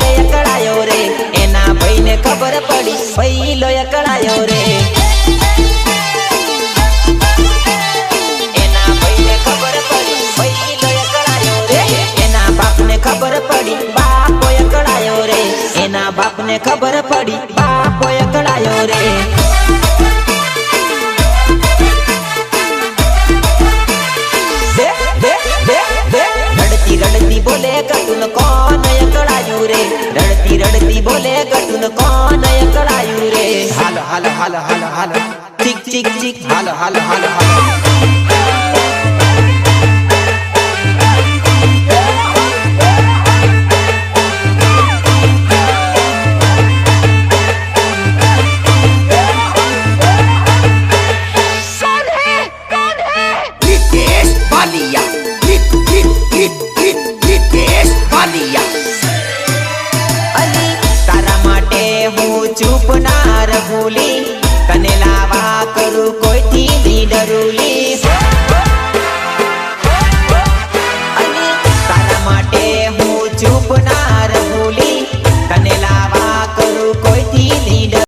લે અકળાયો રે. એના ભાઈને ખબર પડી, ભાઈ લો અકળાયો રે. એના ખબર પડી એના બાપને ખબર પડી, બાપો અકળાયો રે. એના બાપને ખબર પડી, બાપો અકળાયો રડતી બોલે કટુલ કોણ ती बोले कटुन कौन कड़ायू रे? हाल हाल हाल हाल हाल। चिक चिक चिक। हाल हाल हाल हाल। कौन ભૂલી. તને લાવા કરું કોઈથી ની ડરુલી. તારા માટે હું ચૂપ ના રહુલી. તને કરું કોઈથી ની